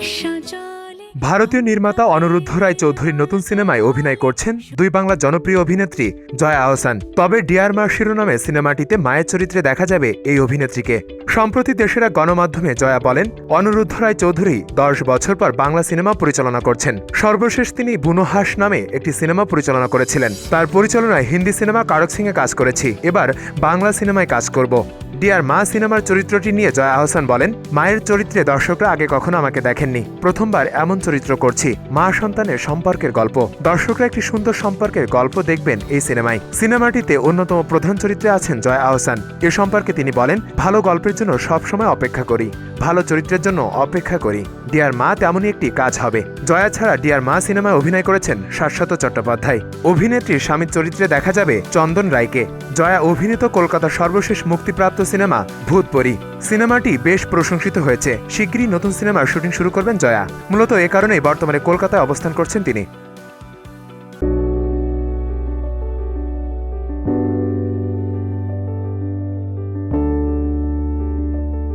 রিক্সা ভারতীয় নির্মাতা অনিরুদ্ধ রায় চৌধুরীর নতুন সিনেমায় অভিনয় করছেন দুই বাংলা জনপ্রিয় অভিনেত্রী জয়া আহসান। তবে ডিয়ার মা শিরোনামে সিনেমাটিতে মায়ের চরিত্রে দেখা যাবে এই অভিনেত্রীকে। সম্প্রতি দেশের এক গণমাধ্যমে জয়া বলেন, অনিরুদ্ধ রায় চৌধুরী দশ বছর পর বাংলা সিনেমা পরিচালনা করছেন। সর্বশেষ তিনি বুনোহাস নামে একটি সিনেমা পরিচালনা করেছিলেন। তার পরিচালনায় হিন্দি সিনেমা কারক সিংয়ে কাজ করেছি। এবার বাংলা সিনেমায় কাজ করব। ডিয়ার মা সিনেমার চরিত্রটি নিয়ে জয়া আহসান বলেন, মায়ের চরিত্রে দর্শকরা আগে কখনো আমাকে দেখেননি। প্রথমবার এমন চরিত্র করছি। মা সন্তানের সম্পর্কের গল্প। দর্শকরা একটি সুন্দর সম্পর্কের গল্প দেখবেন এই সিনেমায়। সিনেমাটিতে অন্যতম প্রধান চরিত্রে আছেন জয়া আহসান। এ সম্পর্কে তিনি বলেন, ভালো গল্পের জন্য সবসময় অপেক্ষা করি। ভালো চরিত্রের জন্য অপেক্ষা করি। ডিয়ার মা তেমনই একটি কাজ হবে। জয়া ছাড়া ডিয়ার মা সিনেমায় অভিনয় করেছেন শাশ্বত চট্টোপাধ্যায়। অভিনেত্রীর স্বামীর চরিত্রে দেখা যাবে চন্দন রায়কে। জয়া অভিনীত কলকাতার সর্বশেষ মুক্তিপ্রাপ্ত সিনেমা ভূতপরি। সিনেমাটি বেশ প্রশংসিত হয়েছে। শিগগিরই নতুন সিনেমার শুটিং শুরু করবেন জয়া। মূলত এ কারণেই বর্তমানে কলকাতায় অবস্থান করছেন তিনি।